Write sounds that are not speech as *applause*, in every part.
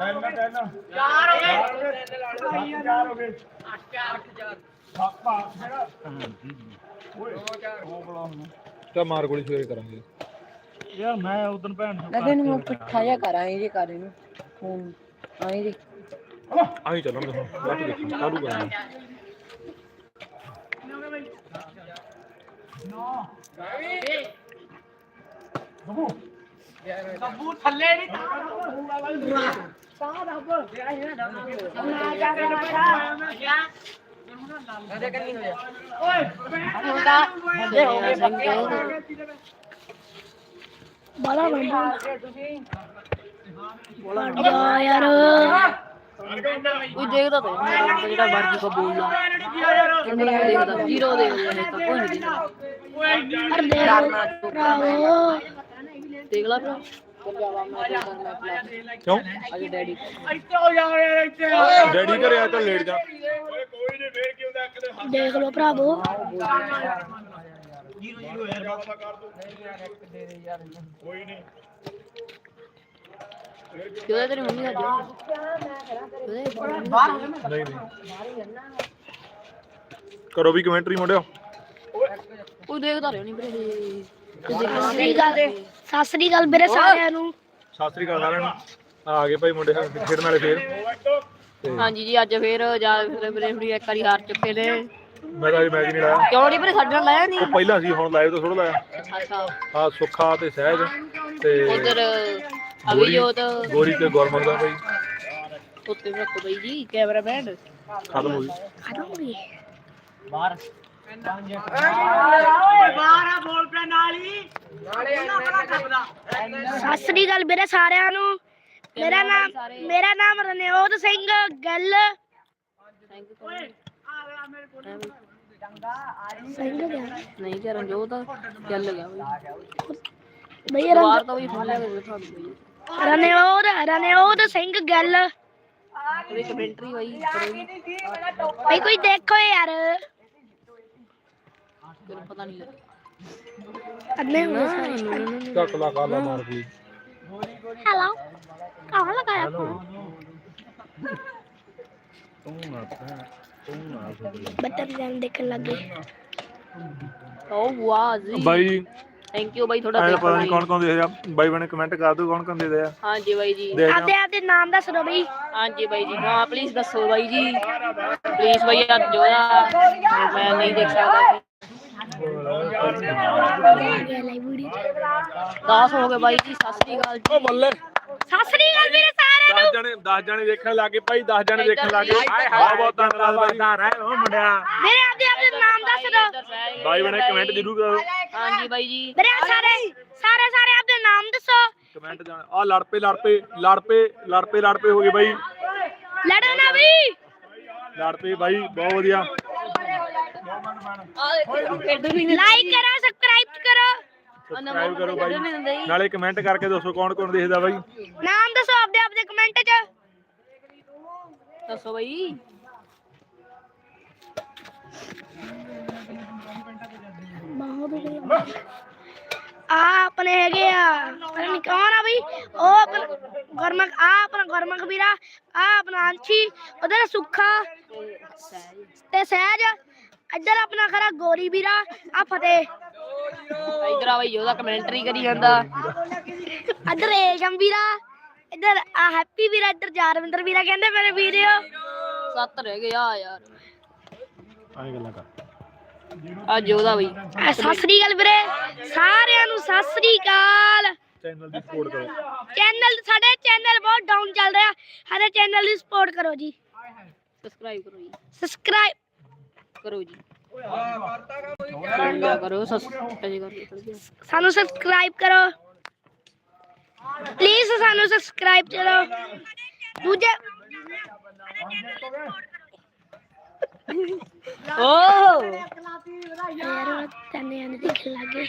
ਤਿੰਨ ਤਿੰਨ। ਚਾਰ ਹੋ ਗਏ। ਚਾਰ ਹੋ ਗਏ। ਪਾਪਾ ਮੇਰਾ ਓਏ ਉਹ ਬਲਾ ਹੁਣ ਤਾਂ ਮਾਰ ਗੋਲੀ ਸਵੇਰੇ ਕਰਾਂਗੇ। ਯਾਰ ਮੈਂ ਉਦੋਂ ਭੈਣ ਨੂੰ ਲੱਗਦੇ ਨੂੰ ਪਿੱਠਾ ਜਿਹਾ ਕਰ ਆਏ ਜੇ ਕਰ ਇਹਨੂੰ। ਫੋਨ ਆਏ ਜੇ। ਆਹੀ ਚੱਲਾਂਗੇ ਹੁਣ। ਬਾਅਦ ਦੇਖਾਂ ਕਾਹਨੂੰ ਕਰਾਂਗੇ ਬਾਲਾ ਬੰਦਾ ਬੜਾ ਯਾਰ ਕੋਈ ਦੇਖਦਾ ਤਾਂ ਨਹੀਂ ਜਿਹੜਾ ਮਰਜ਼ੀ ਕੋ ਬੋਲਦਾ ਕਿੰਨੇ ਦੇਖਦਾ ਜ਼ੀਰੋ ਦੇਖਦਾ ਹੈ ਤਾਂ ਕੋਈ ਨਹੀਂ ਦੇਖਦਾ ਅਰ ਦੇਖ ਲਾ ਭਰਾ ਪੰਜਾਬਾ ਮੈਂ ਤਾਂ ਕਰਨਾ ਪਲਾ ਕਿਉਂ? ਅਜੇ ਡੈਡੀ ਡੈਡੀ ਘਰੇ ਆ ਤਾਂ ਲੇਟ ਜਾ। ਓਏ ਕੋਈ ਨਹੀਂ ਫੇਰ ਕੀ ਹੁੰਦਾ ਇੱਕ ਦੇ ਹੱਥ ਦੇਖ ਲੋ ਭਰਾਵੋ। ਜੀਰੋ ਜੀਰੋ ਯਾਰ ਬਾਬਾ ਕਰ ਦੋ ਕੋਈ ਨਹੀਂ ਕਿਉਂ ਤੇਰੀ ਮੰਮੀ ਦਾ ਜੋ ਨਹੀਂ ਨਹੀਂ। ਕਰੋ ਵੀ ਕਮੈਂਟਰੀ ਮੁੰਡਿਓ। ਕੋਈ ਦੇਖਦਾ ਰਿਹਾ ਨਹੀਂ ਵੀਰੇ। ਸਤਿ ਸ੍ਰੀ ਅਕਾਲ ਸਤਿ ਸ੍ਰੀ ਅਕਾਲ ਵੀਰੇ ਸਾਰਿਆਂ ਨੂੰ। ਸਤਿ ਸ੍ਰੀ ਅਕਾਲ ਸਾਰਿਆਂ ਨੂੰ। ਆ ਗਏ ਭਾਈ ਮੁੰਡੇ ਖੇਡਣ ਵਾਲੇ ਫੇਰ। ਤੇ ਹਾਂਜੀ ਜੀ ਅੱਜ ਫੇਰ ਜਾ ਫਿਰ ਵੀਰੇ ਹੁਣੀ ਇੱਕ ਵਾਰੀ ਹਾਰ ਚੁੱਕੇ ਨੇ। ਮੈਂ ਤਾਂ ਅੱਜ ਮੈਚ ਨਹੀਂ ਲਾਇਆ। ਕਿਉਂ ਨਹੀਂ ਵੀਰੇ ਸਾਡੇ ਨਾਲ ਲਾਇਆ ਨਹੀਂ? ਉਹ ਪਹਿਲਾਂ ਸੀ ਹੁਣ ਲਾਈਵ ਤੋਂ ਥੋੜਾ ਲਾਇਆ। ਅੱਛਾ ਆ ਸੁੱਖਾ ਤੇ ਸਹਿਜ ਤੇ ਉਧਰ ਅਭਿਜੋਤ ਗੋਰੀ ਤੇ ਗੁਰਮਨ ਦਾ ਭਾਈ। ਉੱਤੇ ਰੱਖੋ ਬਈ ਜੀ ਕੈਮਰਾਮੈਨ। ਖਤਮ ਹੋ ਗਈ। ਖਤਮ ਹੋ ਗਈ। ਸਤਿ ਸ੍ਰੀ ਅਕਾਲ ਵੀਰੇ ਸਾਰਿਆਂ ਨੂੰ। ਮੇਰਾ ਨਾਮ ਮੇਰਾ ਨਾਮ ਰਣਜੋਤ ਸਿੰਘ ਗੱਲ। ਸਿੰਘ ਨਹੀਂ ਗਿਆ ਬਈ। ਬਾਹਰ ਤਾਂ ਵੀ ਫੋਨ ਕੇ ਰਣਜੋਤ ਰਣਜੋਤ ਸਿੰਘ ਗੱਲ। ਕਮੈਂਟਰੀ। ਬਈ ਕੋਈ ਦੇਖੋ ਯਾਰ। ਤੈਨੂੰ ਪਤਾ ਨਹੀਂ ਲੱਗਦਾ ਅੰਨੇ ਹੋ ਸਾਰੇ ਕੱਟ ਲਾ ਕਾਲਾ ਮਾਰ ਗਈ ਹੈਲੋ ਕਹਾਂ ਲਗਾਇਆ ਬੱਟਰ ਜਾਨ ਦੇਖਣ ਲੱਗੇ ਓ ਵਾਹ ਜੀ। ਬਾਈ। ਥੈਂਕ ਯੂ ਬਾਈ ਤੁਹਾਡਾ ਪਤਾ ਨਹੀਂ ਕੌਣ ਕੌਣ ਦੇਖਦਾ ਬਾਈ ਬਣੇ ਕਮੈਂਟ ਕਰ ਦਿਓ ਕੌਣ ਕੌਣ ਦੇਖਦੇ ਆ। ਹਾਂਜੀ ਬਾਈ ਜੀ। ਦੇਖ ਆਪਦੇ ਆਪਦੇ ਨਾਮ ਦੱਸ ਦਿਓ ਬਈ। ਹਾਂਜੀ ਬਾਈ ਜੀ ਹਾਂ ਪਲੀਜ਼ ਦੱਸੋ ਬਾਈ ਜੀ। ਪਲੀਜ਼ ਬਾਈ ਅੱਜ ਜੋਦਾ ਮੈਂ ਨਹੀਂ ਦੇਖ ਸਕਦਾ। 10 ਹੋ ਗਏ ਬਾਈ ਜੀ ਸਤਿ ਸ੍ਰੀ ਅਕਾਲ ਜੀ। ਓ ਬੱਲੇ। ਸਤਿ ਸ੍ਰੀ ਅਕਾਲ ਵੀਰੇ ਸਾਰਿਆਂ 10 ਜਣੇ 10 ਜਣੇ ਦੇਖਣ ਲੱਗੇ ਭਾਈ 10 ਜਣੇ ਦੇਖਣ ਲੱਗੇ ਬਹੁਤ ਬਹੁਤ ਧੰਨਵਾਦ ਬਾਈ। ਉਹ ਮੁੰਡਿਆ। ਮੇਰੇ ਆਪਦੇ ਆਪਦੇ ਨਾਮ ਦੱਸ ਦਿਓ ਬਾਈ ਬਣੇ ਕਮੈਂਟ ਜ਼ਰੂਰ ਕਰੋ। ਹਾਂਜੀ ਬਾਈ ਜੀ। ਮੇਰੇ ਸਾਰੇ ਸਾਰੇ ਸਾਰੇ ਆਪਦੇ ਨਾਮ ਦੱਸੋ। ਕਮੈਂਟ ਜਾਣ ਆ ਲੜ ਪਏ ਲੜ ਪਏ ਲੜ ਪਏ ਲੜ ਪਏ ਲੜ ਪਏ ਹੋ ਗਏ ਬਾਈ। ਲੜੋ ਨਾ ਬਈ। ਲੜ ਪਏ ਬਾਈ ਬਹੁਤ ਵਧੀਆ। ਲਾਈਕ ਕਰੋ ਸਬਸਕ੍ਰਾਈਬ ਕਰੋ। ਸਬਸਕ੍ਰਾਈਬ ਕਰੋ ਬਾਈ। ਨਾਲੇ ਕਮੈਂਟ ਕਰਕੇ ਦੱਸੋ ਕੌਣ ਕੌਣ ਦੇਖਦਾ ਬਾਈ। ਨਾਮ ਦੱਸੋ ਆਪਦੇ ਆਪਦੇ ਕਮੈਂਟ 'ਚ। ਦੱਸੋ ਬਾਈ। ਆ ਆਪਣੇ ਹੈਗੇ ਆ। ਪਤਾ ਨਹੀਂ ਕੌਣ ਆ ਬਈ। ਉਹ ਆਪਣਾ ਗੁਰਮਖ ਆ ਆਪਣਾ ਗੁਰਮਖ ਵੀਰਾ ਆ ਆਪਣਾ ਅੰਸ਼ੀ ਉਧਰ ਸੁੱਖਾ ਤੇ ਸਹਿਜ। ਇੱਧਰ ਆਪਣਾ ਖਰਾ ਗੋਰੀ ਵੀਰਾ ਆ ਫਤਿਹ। ਇਧਰ ਆ ਬਾਈ ਉਹਦਾ ਕਮੈਂਟਰੀ ਕਰੀ ਜਾਂਦਾ। ਇੱਧਰ ਏਸ਼ਮ ਵੀਰਾ ਇੱਧਰ ਆ ਹੈਪੀ ਵੀਰਾ ਇੱਧਰ ਜਾਰਵਿੰਦਰ ਵੀਰਾ ਕਹਿੰਦੇ ਮੇਰੇ ਵੀਡੀਓ ਸੱਤ ਰਹਿ ਗਏ ਆ ਯਾਰ। ਆਏ ਗੱਲਾਂ ਕਰ। ਅੱਜ ਉਹਦਾ ਬਾਈ। ਆ ਸਤਿ ਸ੍ਰੀ ਅਕਾਲ ਵੀਰੇ ਸਾਰਿਆਂ ਨੂੰ ਸਤਿ ਸ੍ਰੀ ਅਕਾਲ। ਚੈਨਲ ਦੀ ਸਪੋਰਟ ਕਰੋ। ਚੈਨਲ ਸਾਡੇ ਚੈਨਲ ਬਹੁਤ ਡਾਊਨ ਚੱਲ ਰਿਹਾ। ਸਾਡੇ ਚੈਨਲ ਦੀ ਸਪੋਰਟ ਕਰੋ ਜੀ। ਸਬਸਕ੍ਰਾਈਬ ਕਰੋ ਜੀ। ਸਬਸਕ੍ਰਾਈਬ ਕਰੋ ਜੀ। ਕਰੋ ਸਬਸਕ੍ਰਾਈਬ ਕਰੋ। ਸਾਨੂੰ ਸਬਸਕ੍ਰਾਈਬ ਕਰੋ। ਪਲੀਜ਼ ਸਾਨੂੰ ਸਬਸਕ੍ਰਾਈਬ ਕਰੋ। ਦੂਜੇ ਓ ਯਾਰ ਉਹ ਤੈਨੇ ਆਨੇ ਦੇਖਣ ਲੱਗੇ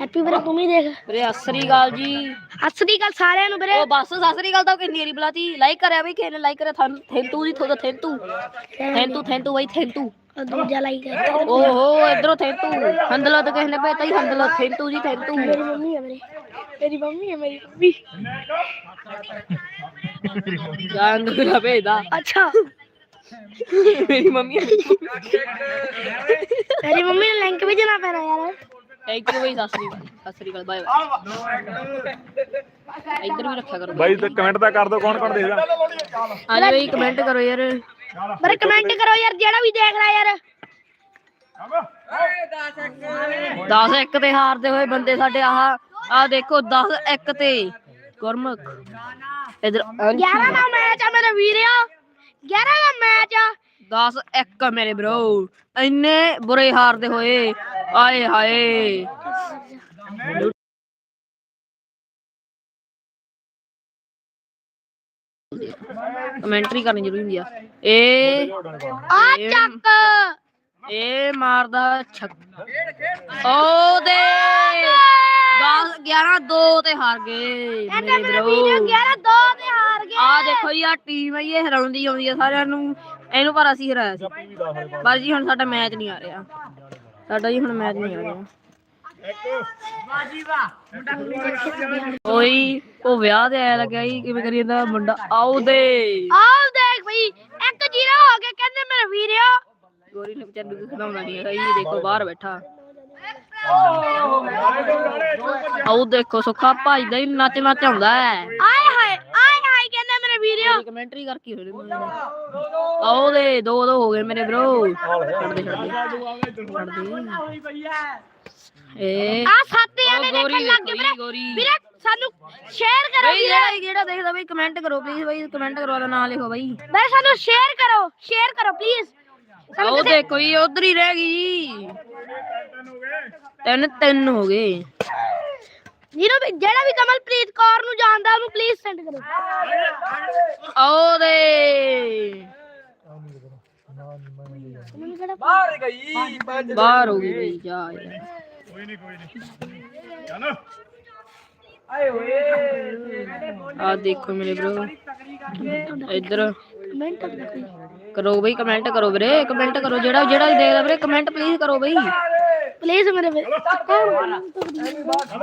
ਹੈਪੀ ਵੀਰੇ ਤੂੰ ਵੀ ਦੇਖ ਵੀਰੇ ਅਸਰੀ ਗੱਲ ਜੀ। ਅਸਲੀ ਗੱਲ ਸਾਰਿਆਂ ਨੂੰ ਵੀਰੇ ਉਹ ਬਸ ਸਸਰੀ ਗੱਲ ਤਾਂ ਕਿੰਨੀ ਵਾਰੀ ਬੁਲਾਤੀ। ਲਾਈਕ ਕਰਿਆ ਬਈ ਕਿਸੇ ਨੇ ਲਾਈਕ ਕਰਿਆ ਥਨ ਥੈਂਤੂ ਜੀ ਥੋੜਾ ਥੈਂਤੂ। ਥੈਂਤੂ ਥੈਂਤੂ ਬਈ ਥੈਂਤੂ। ਉਹ ਦੂਜਾ ਲਾਈਕ ਕਰ ਓਹੋ ਇਧਰੋਂ ਥੈਂਤੂ। ਹੰਦਲਾ ਤਾਂ ਕਿਸੇ ਨੇ ਭੇਜਤਾ ਹੀ ਹੰਦਲਾ। ਥੈਂਤੂ ਜੀ ਥੈਂਤੂ। ਮੇਰੀ ਮੰਮੀ ਹੈ ਮੇਰੀ ਮੇਰੀ ਮੰਮੀ। ਹੈ ਮੇਰੀ ਮੰਮੀ ਜਾਨ ਨੂੰ ਭੇਜਦਾ। ਅੱਛਾ। *laughs* ਮੇਰੀ ਮੰਮੀ ਮੇਰੀ *laughs* ਮੰਮੀ ਨੇ ਲਿੰਕ ਵੀ ਦੇਣਾ ਪੈਣਾ ਯਾਰ। ਥੈਂਕ ਯੂ ਬਈ ਸਸਰੀ ਗੱਲ ਸਸਰੀ ਗੱਲ ਬਾਏ ਬਾਏ ਇੱਧਰ ਵੀ ਰੱਖਿਆ ਕਰੋ। ਬਾਈ ਤੇ ਕਮੈਂਟ ਤਾਂ ਕਰ ਦਿਓ ਕੌਣ ਕੌਣ ਦੇਖਦਾ? ਹਾਂਜੀ ਬਈ ਕਮੈਂਟ ਕਰੋ ਯਾਰ। ਮੇਰੇ ਕਮੈਂਟ ਕਰੋ ਯਾਰ ਜਿਹੜਾ ਵੀ ਦੇਖ ਰਿਹਾ ਯਾਰ। 10 1 ਤੇ ਹਾਰਦੇ ਹੋਏ ਬੰਦੇ ਸਾਡੇ ਆਹ ਆਹ ਦੇਖੋ 10 1 ਤੇ। ਗੁਰਮੁਖ। ਇਧਰ 11 ਦਾ ਮੈਚ ਆ ਮੇਰੇ ਵੀਰਿਓ। 11 ਦਾ ਮੈਚ ਆ। 10 1 ਮੇਰੇ ਬ్రో ਇੰਨੇ ਬੁਰੇ ਹਾਰਦੇ ਹੋਏ। ਆਏ ਹਾਏ। ਕਮੈਂਟਰੀ ਕਰਨੀ ਜ਼ਰੂਰੀ ਹੁੰਦੀ ਆ। ਇਹ ਆ ਚੱਕ। ਇਹ ਮਾਰਦਾ ਛੱਕ। ਓ ਦੇ 10 11 2 ਤੇ ਹਾਰ ਗਏ ਕਹਿੰਦਾ ਮੇਰੇ ਮੇਰਾ ਵੀਡੀਓ ਬ్రో 11 2 ਤੇ ਹਾਰ ਗਿਆ। ਆ ਦੇਖੋ ਜੀ ਆ ਟੀਮ ਹੈ ਇਹ ਹਰਾਉਂਦੀ ਆਉਂਦੀ ਆ ਸਾਰਿਆਂ ਨੂੰ। ਇਹਨੂੰ ਪਰ ਅਸੀਂ ਹਰਾਇਆ ਸੀ। ਪਰ ਜੀ ਹੁਣ ਸਾਡਾ ਮੈਚ ਨਹੀਂ ਆ ਰਿਹਾ। ਸਾਡਾ ਜੀ ਹੁਣ ਮੈਚ ਨਹੀਂ ਆ ਰਿਹਾ। ਓਈ ਉਹ ਵਿਆਹ ਤੇ ਆਇਆ ਲੱਗਿਆ ਜੀ ਕਿਵੇਂ ਕਰੀ ਜਾਂਦਾ ਮੁੰਡਾ? ਆਉ ਦੇ। ਆਹ ਦੇਖ ਬਈ 1 0 ਹੋ ਗਿਆ ਕਹਿੰਦੇ ਮੇਰੇ ਵੀਰਿਓ। ਗੋਰੀ ਨੇ ਵਿਚਾਰ ਨੂੰ ਖਿਲਾਉਣਾ ਨਹੀਂ ਹੈਗਾ ਜੀ ਦੇਖੋ ਬਾਹਰ ਬੈਠਾ। ਆਉ ਦੇਖੋ ਸੁੱਖਾ ਭੱਜਦਾ ਹੀ ਨੱਚ ਨੱਚ ਆਉਂਦਾ ਹੈ। ਆਏ ਹਾਏ ਆਏ ਹਾਏ ਕਹਿੰਦੇ ਮੇਰੇ ਵੀਰਿਓ ਕਮੈਂਟਰੀ ਕਰਕੇ ਨੇ ਆਉ ਦੇ ਦੋ ਦੋ ਹੋ ਗਏ ਮੇਰੇ ਬ్రో ਛੱਡ ਦੇ ਛੱਡ ਦੇ। ਏ। ਆ ਸੱਤ ਜਣੇ ਗੋਰੀ ਦੇਖਣ ਲੱਗ ਗਏ। ਵੀਰੇ ਵੀਰੇ ਸਾਨੂੰ ਸ਼ੇਅਰ ਕਰੋ ਬਈ ਜਿਹੜਾ ਦੇਖਦਾ ਬਈ ਕਮੈਂਟ ਕਰੋ ਪਲੀਜ਼ ਬਈ ਕਮੈਂਟ ਕਰਵਾ ਦਾ ਨਾਂ ਲਿਖੋ ਬਈ। ਵੀਰੇ ਸਾਨੂੰ ਸ਼ੇਅਰ ਕਰੋ ਸ਼ੇਅਰ ਕਰੋ ਪਲੀਜ਼ ਉਹ ਦੇਖੋ ਜੀ ਉਧਰ ਹੀ ਰਹਿ ਗਈ ਜੀ। ਤਿੰਨ ਤਿੰਨ ਹੋ ਗਏ। ਜਿਹਨੂੰ ਵੀ ਜਿਹੜਾ ਵੀ ਕਮਲਪ੍ਰੀਤ ਕੌਰ ਨੂੰ ਜਾਣਦਾ ਉਹਨੂੰ ਪਲੀਜ਼ ਸੈਂਡ ਕਰੋ। ਆਓ ਦੇ ਬਾਹਰ ਹੋ ਗਈ ਬਈ ਆ। ਦੇਖੋ ਮੇਰੇ ਬ్రో ਇੱਧਰ। ਕਮੈਂਟ ਕਰੋ ਕਰੋ ਬਈ ਕਮੈਂਟ ਕਰੋ ਵੀਰੇ। ਕਮੈਂਟ ਕਰੋ। ਜਿਹੜਾ ਜਿਹੜਾ ਵੀ ਦੇਖਦਾ ਵੀਰੇ ਕਮੈਂਟ ਪਲੀਜ਼ ਕਰੋ ਬਈ। ਪਲੀਜ਼ ਮੇਰੇ ਵੀਰੇ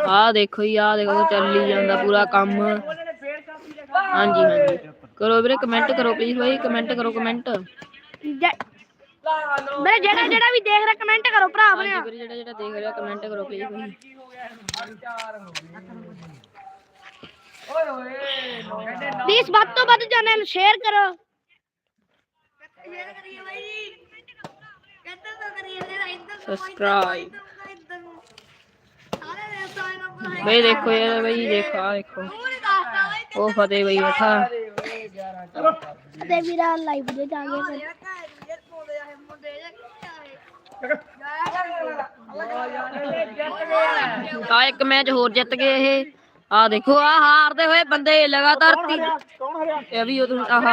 ਆ ਦੇਖੋ ਜੀ ਆ ਦੇਖੋ ਚੱਲੀ ਜਾਂਦਾ ਪੂਰਾ ਕੰਮ। ਹਾਂਜੀ ਹਾਂਜੀ। ਕਰੋ ਵੀਰੇ ਕਮੈਂਟ ਕਰੋ ਪਲੀਜ਼ ਬਾਈ। ਕਮੈਂਟ ਕਰੋ ਕਮੈਂਟ। ਵੀਰੇ ਜਿਹੜਾ ਜਿਹੜਾ ਵੀ ਦੇਖ ਰਿਹਾ ਕਮੈਂਟ ਕਰੋ ਭਰਾ ਵੀਰੇ ਜਿਹੜਾ ਜਿਹੜਾ ਦੇਖ ਰਿਹਾ ਕਮੈਂਟ ਕਰੋ ਪਲੀਜ਼ ਬਾਈ ਪਲੀਜ਼ ਵੱਧ ਤੋਂ ਵੱਧ ਚੈਨਲ ਨੂੰ ਸ਼ੇਅਰ ਕਰੋ। ਸਬਸਕ੍ਰਾਈਬ ਬਈ ਦੇਖੋ ਯਾਰ ਬਈ ਦੇਖੋ ਆ ਦੇਖੋ। ਉਹ ਫਤਿਹ ਬਈ ਬੈਠਾ। ਤੇ ਵੀਰਾ ਲਾਈਵ ਦੇ ਜਾ ਗਏ ਆ ਇੱਕ ਮੈਚ ਹੋਰ ਜਿੱਤ ਗਏ ਇਹ। ਆ ਦੇਖੋ ਆ ਹਾਰਦੇ ਹੋਏ ਬੰਦੇ ਲਗਾਤਾਰ ਇਹ ਵੀ ਉਹ ਆਹ।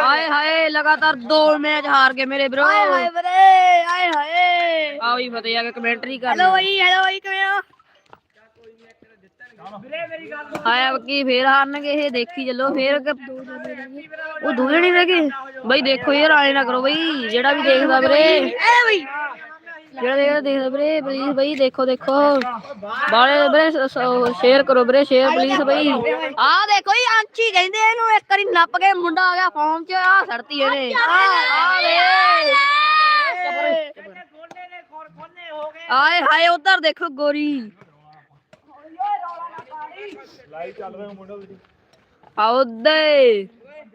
ਹਾਏ ਹਾਏ ਲਗਾਤਾਰ ਦੋ ਮੈਚ ਹਾਰ ਗਏ ਮੇਰੇ ਬ్రో ਹਾਏ ਵੀਰੇ ਹਾਏ ਹਾਏ। ਆ ਵੀ ਫਤਿਹ ਆ ਕੇ ਕਮੈਂਟਰੀ ਕਰ ਹੈਲੋ ਬਾਈ ਹੈਲੋ ਬਾਈ ਕਿਵੇਂ ਹੋ? ਆਇਆ ਕੀ ਫੇਰ ਹਾਰਨਗੇ ਇਹ ਦੇਖੀ ਚੱਲੋ ਫੇਰ ਉਹ ਦੂਜੇ ਨਹੀਂ ਰਹਿ ਗਏ ਬਈ ਦੇਖੋ ਯਾਰ ਆਏ ਨਾ ਕਰੋ ਬਈ ਜਿਹੜਾ ਵੀ ਦੇਖਦਾ ਵੀਰੇ। ਐ ਬਈ। ਜਿਹੜਾ ਦੇਖਦਾ ਦੇਖਦਾ ਵੀਰੇ ਪਲੀਜ਼ ਬਈ ਦੇਖੋ ਦੇਖੋ। ਬਾਲੇ ਵੀਰੇ ਸ਼ੇਅਰ ਕਰੋ ਵੀਰੇ ਸ਼ੇਅਰ ਪਲੀਜ਼ ਬਈ। ਆ ਦੇਖੋ ਜੀ ਆਂਚੀ ਕਹਿੰਦੇ ਇਹਨੂੰ ਇੱਕ ਵਾਰੀ ਨੱਪ ਕੇ ਮੁੰਡਾ ਆ ਗਿਆ ਫਾਰਮ 'ਚ ਆ ਸੜਤੀ ਇਹਨੇ। ਆ ਵੇ ਆਏ ਹਾਏ ਉਧਰ ਦੇਖੋ ਗੋਰੀ। ਲਾਈਵ ਚੱਲ ਰਿਹਾ ਮੁੰਡਾ ਤੁਸੀਂ ਆਉਦੇ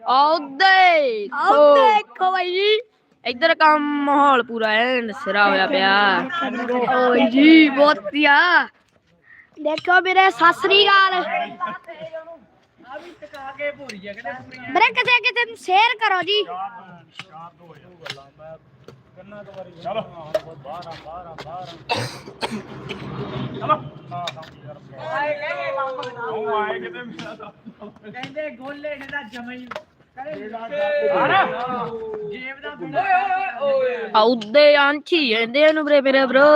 ਆਉਦੇ ਆਓ ਦੇਖੋ ਬਾਈ ਇੱਧਰ ਕੰਮ ਮਾਹੌਲ ਪੂਰਾ ਐਨ ਸਿਰਾ ਹੋਇਆ ਪਿਆ। ਓਏ ਜੀ ਬਹੁਤ ਪਿਆ ਦੇਖੋ ਵੀਰੇ ਸਤਿ ਸ੍ਰੀ ਅਕਾਲ। ਵੀਰੇ ਕਿਸੇ ਕਿਸੇ ਨੂੰ ਸ਼ੇਅਰ ਕਰੋ ਜੀ। ਚਲੋ ਚਲੋ ਉਹ ਆਏ ਕਿਤੇ ਮੇਰਾ ਕਹਿੰਦੇ ਗੋਲੇ ਨੇ ਤਾਂ ਜਮਈ ਆਉਦੇ ਆਂਚੀ ਜਾਂਦੇ ਇਹਨੂੰ ਵੀਰੇ ਮੇਰੇ ਬ్రో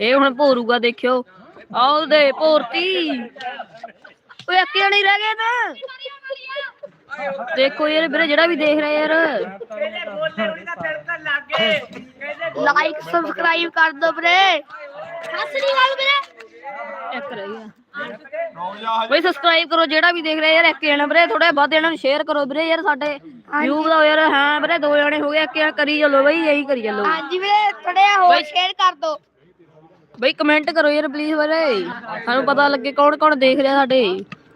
ਇਹ ਹੁਣ ਭੋਰੂਗਾ ਦੇਖਿਓ। ਆਉਦੇ ਭੋਰਤੀ। ਓਏ ਅੱਕੇ ਨਹੀਂ ਰਹਿ ਗਏ ਨਾ ਦੇਖੋ ਯਾਰ ਵੀਰੇ ਜਿਹੜਾ ਵੀ ਦੇਖ ਰਿਹਾ ਯਾਰ। ਲਾਈਕ ਸਬਸਕ੍ਰਾਈਬ ਕਰ ਦੋ ਵੀਰੇ। ਸਤਿ ਸ੍ਰੀ ਅਕਾਲ ਵੀਰੇ। ਇੱਕ ਰਹਿ ਗਿਆ। ਬਈ ਸਬਸਕ੍ਰਾਈਬ ਕਰੋ ਜਿਹੜਾ ਵੀ ਦੇਖ ਰਿਹਾ ਯਾਰ ਇੱਕ ਜਣਾ ਵੀਰੇ ਥੋੜਾ ਵੱਧ ਇਹਨਾਂ ਨੂੰ ਸ਼ੇਅਰ ਕਰੋ ਵੀਰੇ ਯਾਰ ਸਾਡੇ YouTube ਦਾ ਯਾਰ ਹਾਂ ਵੀਰੇ ਦੋ ਜਣੇ ਹੋ ਗਏ ਇੱਕ ਜਣਾ ਕਰੀ ਚੱਲੋ ਬਈ ਇਹੀ ਕਰੀ ਚੱਲੋ। ਹਾਂਜੀ ਵੀਰੇ ਥੋੜਾ ਹੋਰ ਸ਼ੇਅਰ ਕਰ ਦੋ। ਬਈ ਕਮੈਂਟ ਕਰੋ ਯਾਰ ਪਲੀਜ਼ ਵੀਰੇ। ਸਾਨੂੰ ਪਤਾ ਲੱਗੇ ਕੌਣ ਕੌਣ ਦੇਖ ਰਿਹਾ ਸਾਡੇ।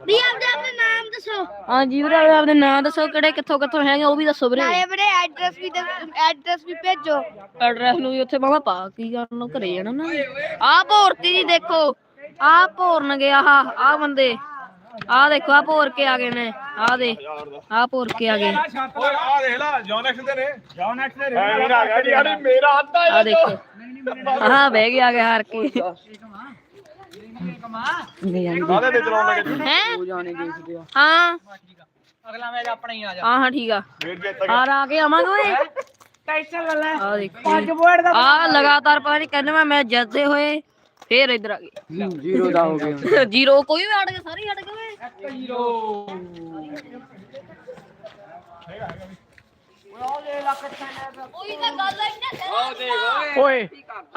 ਵੀ ਆਪਦੇ ਆਪਣੇ ਨਾਮ ਦੱਸੋ। ਹਾਂਜੀ ਵੀਰੇ ਆਪਦੇ ਨਾਮ ਦੱਸੋ ਕਿਹੜੇ ਕਿੱਥੋਂ ਕਿੱਥੋਂ ਹੈਗੇ ਉਹ ਵੀ ਦੱਸੋ ਵੀਰੇ। ਨਾਲੇ ਵੀਰੇ ਐਡਰੈਸ ਵੀ ਐਡਰੈਸ ਵੀ ਭੇਜੋ। ਐਡਰੈਸ ਨੂੰ ਵੀ ਉੱਥੇ ਮਾਮਾ ਪਾ ਕੀ ਕਰਨ ਘਰੇ ਜਾਣਾ ਨਾ ਆਹ ਭੋਰਤੀ ਜੀ ਦੇਖੋ ਆਹ ਭੋਰਨ ਗਿਆ ਆਹ ਆਹ ਬੰਦੇ। ਆਹ ਦੇਖੋ ਆਹ ਭੋਰ ਕੇ ਆ ਗਏ ਨੇ ਆਹ ਦੇ ਆਹ ਭੋਰ ਕੇ ਆ ਗਏ ਓਏ ਆ ਦੇਖ ਲੈ ਜੌਨੈਕਸ ਦੇ ਨੇ। ਜੌਨੈਕਸ ਦੇ ਰੇਡ ਆ ਗਿਆ ਯਾਰ ਮੇਰਾ ਹੱਥ ਆ ਆਹ ਦੇਖੋ। ਆਹ ਬਹਿ ਗਿਆ ਆ ਗਿਆ ਹਾਰ ਕੇ। ਕਾਹਦੇ ਵਿੱਚ ਲਾਉਣ ਲੱਗੇ ਹੈ? ਹਾਂ। ਅਗਲਾ ਮੈਚ ਆਪਣਾ ਹੀ ਆ ਜਾ। ਹਾਂ ਹਾਂ ਠੀਕ ਆ। ਆ ਕੇ ਆਵਾਂਗੇ ਓਏ। ਟੈਨਸ਼ਨ ਲੈ ਲੈ ਆਹ ਦੇਖੋ ਆ ਲਗਾਤਾਰ ਪਤਾ ਨਹੀਂ ਕਹਿੰਦੇ ਮੈਂ ਮੈਚ ਜਿੱਤਦੇ ਹੋਏ ਫੇਰ ਇੱਧਰ ਆ ਗਏ। ਜ਼ੀਰੋ ਦਾ ਹੋ ਗਿਆ। ਜ਼ੀਰੋ ਕੋਈ ਵੀ ਹਟ ਗਿਆ ਸਾਰੇ ਹੀ ਹਟ ਗਏ ਓਏ। ਉਹੀ ਤਾਂ ਗੱਲ ਹੈ ਓਏ।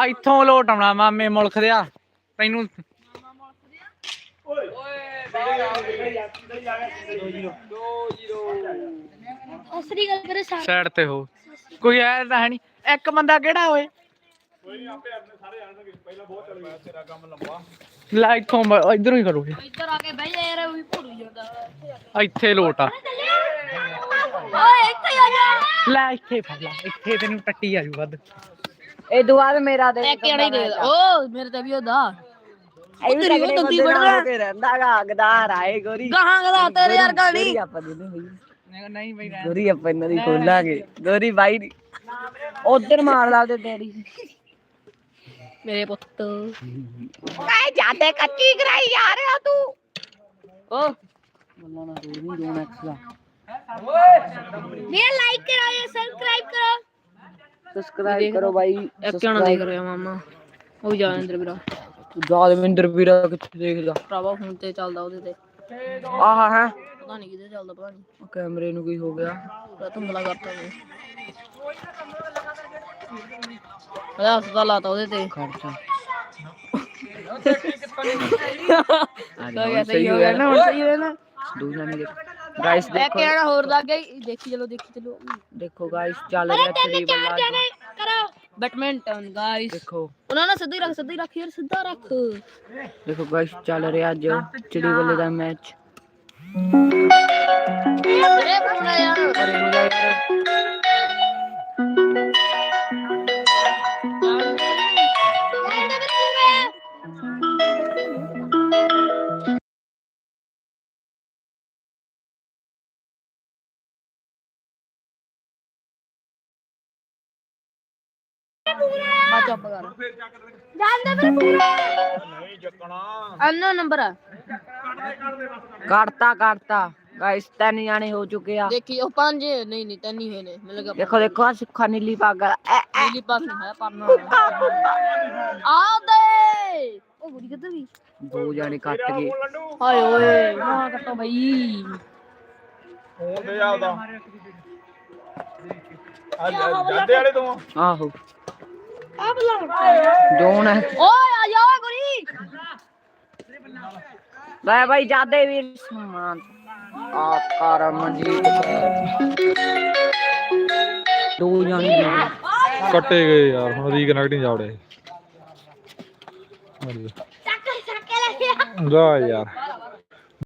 ਇੱਥੋਂ ਲੋਟ ਆਉਣਾ ਮਾਮੇ ਮੁਲਕ ਦਿਆ ਤੈਨੂੰ ਸ੍ਰੀ ਸਾਰੇ ਸਾਈਡ ਤੇ ਹੋ। ਕੋਈ ਐ ਤਾਂ ਹੈ ਨਹੀਂ ਇੱਕ ਬੰਦਾ ਕਿਹੜਾ ਓਏ? ਲੈ ਇੱਥੋਂ ਬ- ਇੱਧਰੋਂ ਹੀ ਕਰੋ ਇੱਧਰ ਆ ਕੇ ਬਹਿ ਜਾ ਯਾਰ ਉਹ ਵੀ ਭੁੱਲ ਜਾਂਦਾ ਇੱਥੇ ਲੋਟ ਆ। ਓਏ ਇੱਥੇ ਆ ਜਾ ਲੈ ਇੱਥੇ ਫੜ ਲੈ। ਇੱਥੇ ਤੈਨੂੰ ਟੱਟੀ ਆ ਜੂ ਵੱਧ। ਇਹ ਦੁਆਰ ਮੇਰਾ ਦੇ ਇੱਕ ਜਣਾ ਹੀ ਦੇ। ਓ ਮੇਰੇ ਤੇ ਵੀ ਉਹਦਾ। ਉਹ ਤੇਰੀ ਉਹ ਦੰਦੀ ਵੜਦਾ ਕੇ ਰਹਿੰਦਾ ਗਾ ਅਗਦਾਰ ਆਏ ਗੋਰੀ। ਗਾਹਾਂ ਗਦਾ ਤੇਰੇ ਯਾਰ ਗਾਣੀ ਗੋਰੀ ਆਪਾਂ ਦੇ ਦੇ ਬਈ ਨਹੀਂ ਬਈ ਗੋਰੀ ਆਪਾਂ ਇਹਨਾਂ ਦੀ ਖੋਲਾਂਗੇ। ਗੋਰੀ ਬਾਈ ਦੀ। ਉਧਰ ਮਾਰ ਲਾ ਤੇ ਤੇਰੀ ਮੇਰੇ ਪੁੱਤ। ਕਾਏ ਜਾਤੇ ਕੱਚੀ ਕਰਾਈ ਜਾ ਰਿਹਾ ਤੂੰ। ਓ। ਬੱਲਾ ਨਾ ਰੋ ਨਹੀਂ ਦੋਨ ਐਕਸ ਦਾ ਵੀਰੇ ਲਾਈਕ ਕਰੋ ਜਾਂ ਸਬਸਕ੍ਰਾਈਬ ਕਰੋ। ਸਬਸਕ੍ਰਾਈਬ ਕਰੋ ਬਾਈ। ਇੱਕ ਜਣਾ ਦੇਖ ਰਿਹਾ ਮਾਮਾ। ਉਹ ਵੀ ਜਾ ਅੰਦਰ ਵੀਰਾ ਜਾਦਵਿੰਦਰ ਵੀਰਾ ਕਿੱਥੇ ਦੇਖਦਾ? ਭਰਾਵਾ ਫੋਨ ਤੇ ਚੱਲਦਾ ਉਹਦੇ ਤੇ। ਆਹ ਹੈ। ਪਤਾ ਨਹੀਂ ਕਿਤੇ ਚੱਲਦਾ ਪਤਾ ਨਹੀਂ ਕੈਮਰੇ ਨੂੰ ਕੀ ਹੋ ਗਿਆ? ਪਤਾ ਧੁੰਦਲਾ ਕਰਤਾ ਉਹ ਉਹਦਾ ਹਸਪਤਾਲ ਲਾਤਾ ਉਹਦੇ ਤੇ। ਖਰਚਾ। ਹੋ ਗਿਆ ਸਹੀ ਹੋ ਗਿਆ ਨਾ ਹੁਣ ਸਹੀ ਹੋ ਗਿਆ ਨਾ। ਦੂਜਾ ਨਹੀਂ ਗਾਇਸ ਇੱਕ ਦੇਖੋ। ਜਣਾ ਹੋਰ ਲੱਗ ਗਿਆ? ਈ। ਦੇਖੀ ਚਲੋ ਦੇਖੀ ਚਲੋ। ਦੇਖੋ ਗਾਇਸ ਚੱਲ ਰਿਹਾ ਚੜੀ ਬੱਲਾ ਕਰੋ। ਬੈਡਮਿੰਟਨ ਗਾਇਸ ਦੇਖੋ। ਉਹਨਾਂ ਨੇ ਸਿੱਧੀ ਰੱਖ ਸਿੱਧੀ ਰੱਖ ਯਾਰ ਸਿੱਧਾ ਰੱਖ। ਦੇਖੋ ਗਾਇਸ ਚੱਲ ਰਿਹਾ ਅੱਜ ਚਿੜੀ ਬੱਲੇ ਦਾ ਮੈਚ ਯਾਰ ਅਰੇ ਹੋ ਯਾਰ ਬਾ ਚੁੱਪ ਕਰ। ਜਾਂਦੇ ਵੀਰੇ ਨਹੀਂ ਚੱਕਣਾ। ਅਨੋ ਨੰਬਰ। ਆ ਕੱਟਤਾ ਕੱਟਤਾ। ਗਾਇਸ ਤਿੰਨ ਜਾਣੇ ਹੋ ਚੁੱਕੇ ਆ। ਦੇਖੀ ਉਹ ਪੰਜ ਨਹੀਂ ਨਹੀਂ ਤਿੰਨ ਹੀ ਹੋਏ ਨੇ। ਮੈਨੂੰ ਲੱਗਾ ਦੇਖੋ ਦੇਖੋ ਆ ਸੁੱਖਾ ਨੀਲੀ ਪੱਗ ਵਾਲਾ। ਐ, ਐ, ਨੀਲੀ ਨਹੀਂ ਹੈ ਪਰਨਾ ਆ ਦੇ ਉਹ ਗੁੜੀ ਕਿੱਧਰ ਗਈ? ਦੋ ਜਾਣੇ ਕੱਟ ਗਏ। ਹਾਏ ਓਏ ਨਾ ਕੱਟੋ ਬਈ। ਫੋਨ ਦੇ ਜਾ ਉਹਦਾ ਆ ਜਾਂਦੇ ਵਾਲੇ ਤੋਂ। ਆਹੋ। ਆ ਬਲਾ ਜੋਨ ਹੈ। ਓਏ ਆ ਜਾ ਓਏ ਗੁਰੀ। ਲੈ ਬਾਈ ਜਾਦੇ ਵੀਰ। ਸਮਾਨ। ਆ ਕਰਮ ਜੀ ਦੋ ਜਾਣੇ ਨੇ। ਕੱਟੇ ਗਏ ਯਾਰ ਹੁਣ ਰੀਕਨੈਕਟਿੰਗ ਜਾਵੜੇ। ਚੱਕ ਚੱਕ ਲੈ ਗਿਆ ਜਾ ਯਾਰ।